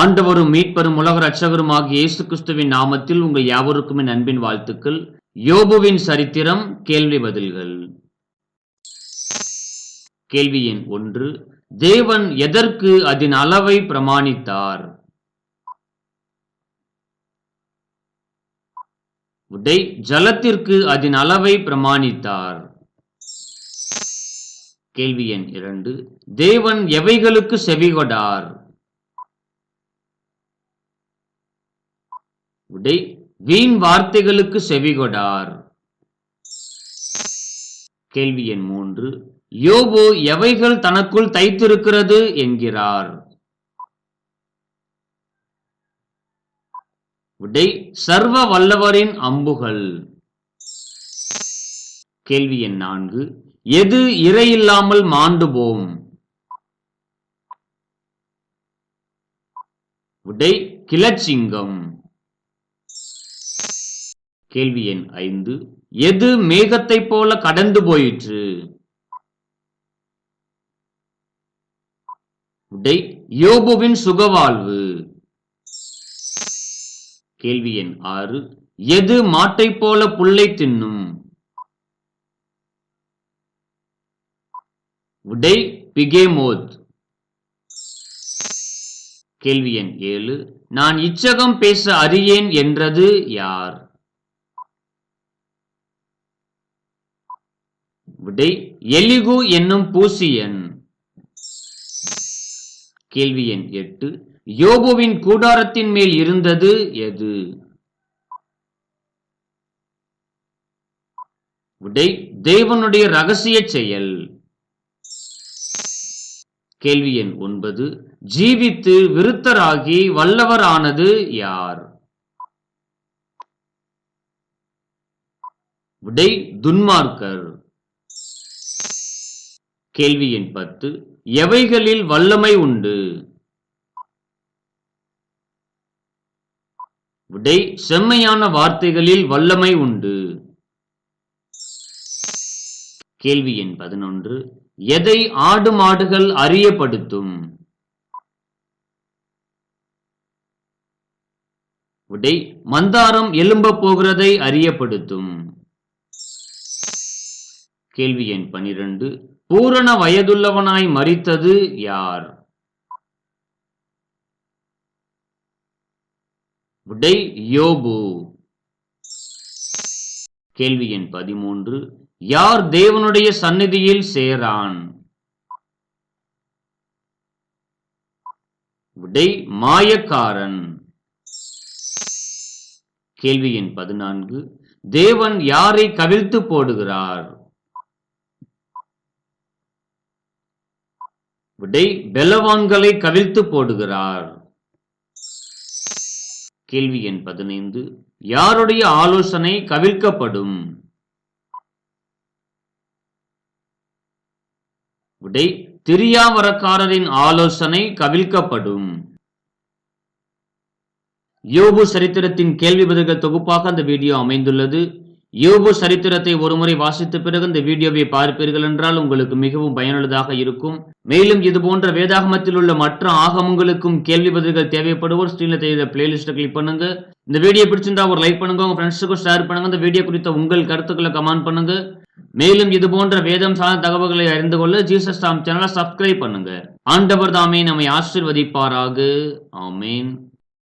ஆண்டவரும் மீட்பரும் உலக ரட்சகரும் ஆகிய இயேசு கிறிஸ்துவின் நாமத்தில் உங்கள் யாவருக்கும் என் அன்பின் வாழ்த்துக்கள். யோபுவின் சரித்திரம் கேள்வி பதில்கள். கேள்வி எண் ஒன்று. தேவன் எதற்கு அதன் அளவை பிரமாணித்தார்? விடை ஜலத்திற்கு அதன் அளவை பிரமாணித்தார். கேள்வி எண் இரண்டு. தேவன் எவைகளுக்கு செவிகொடார் விடை வீண் வார்த்தைகளுக்கு செவிகொடார் கேள்வி எண் மூன்று. யோபு எவைகள் தனக்குள் தைத்திருக்கிறது என்கிறார். விடை சர்வ வல்லவரின் அம்புகள். கேள்வி எண் நான்கு. எது இறையில்லாமல் மாண்டுபோம்? விடை கிளச்சிங்கம் கேள்வி எண் ஐந்து. எது மேகத்தை போல கடந்து போயிற்று? விடை யோபுவின் சுகவாழ்வு. கேள்வி எண் ஆறு. எது மாட்டை போல புல்லை தின்னும்? விடை பிகேமோத். கேள்வி எண் ஏழு. நான் இச்சகம் பேச அறியேன் என்றது யார்? விடை எலிகு என்னும் பூசியன் கேள்வி எண் எட்டு. யோபுவின் கூடாரத்தின் மேல் இருந்தது எது? விடை தேவனுடைய ரகசிய செயல். கேள்வி எண் ஒன்பது. ஜீவித்து விருத்தராகி வல்லவரானது யார்? விடை துன்மார்க்கர். கேள்வி எண் பத்து. எவைகளில் வல்லமை உண்டு? விடை செம்மையான வார்த்தைகளில் வல்லமை உண்டு. கேள்வி எண் பதினொன்று. எதை ஆடு மாடுகள் அறியப்படுத்தும்? விடை மந்தாரம் எலும்ப போகிறதை அறியப்படுத்தும். கேள்வி எண் பனிரெண்டு. பூரண வயதுள்ளவனாய் மறித்தது யார்? விடை யோபு. கேள்வி எண் பதிமூன்று. யார் தேவனுடைய சந்நிதியில் சேரான்? விடை மாயக்காரன். கேள்வி எண் பதினான்கு. தேவன் யாரை கவிழ்த்து போடுகிறார்? விடை பெலவான்களை கவிழ்த்து போடுகிறார். கேள்வி எண் பதினைந்து. யாருடைய ஆலோசனை கவிழ்க்கப்படும்? விடை திரியாவரக்காரரின் ஆலோசனை கவிழ்க்கப்படும். யோபு சரித்திரத்தின் கேள்வி பதில்கள் தொகுப்பாக அந்த வீடியோ அமைந்துள்ளது. யோபு சரித்திரத்தை ஒருமுறை வாசித்த பிறகு இந்த வீடியோவை பார்ப்பீர்கள் என்றால் உங்களுக்கு மிகவும் பயனுள்ளதாக இருக்கும். மேலும் இது போன்ற வேதாகமத்தில் உள்ள மற்ற ஆகமங்களுக்கும் கேள்வி பதில்கள் தேவைப்படுவோர் ஸ்க்ரீனில் தெரியுத பிளேலிஸ்ட்டை கிளிக் பண்ணுங்க. இந்த வீடியோ பிடிச்சிருந்தா ஒரு லைக் பண்ணுங்க உங்க ஃப்ரெண்ட்ஸுக்கும் ஷேர் பண்ணுங்க. இந்த வீடியோ குறித்த உங்கள் கருத்துக்களை கமெண்ட் பண்ணுங்க. மேலும் இது போன்ற வேதம் சார்ந்த தகவல்களை அறிந்து கொள்ள ஜீசஸ் தாம் சேனலை சப்ஸ்கிரைப் பண்ணுங்க. ஆண்டவர் தாமே நம்மை ஆசிர்வதிப்பாராக. ஆமேன்.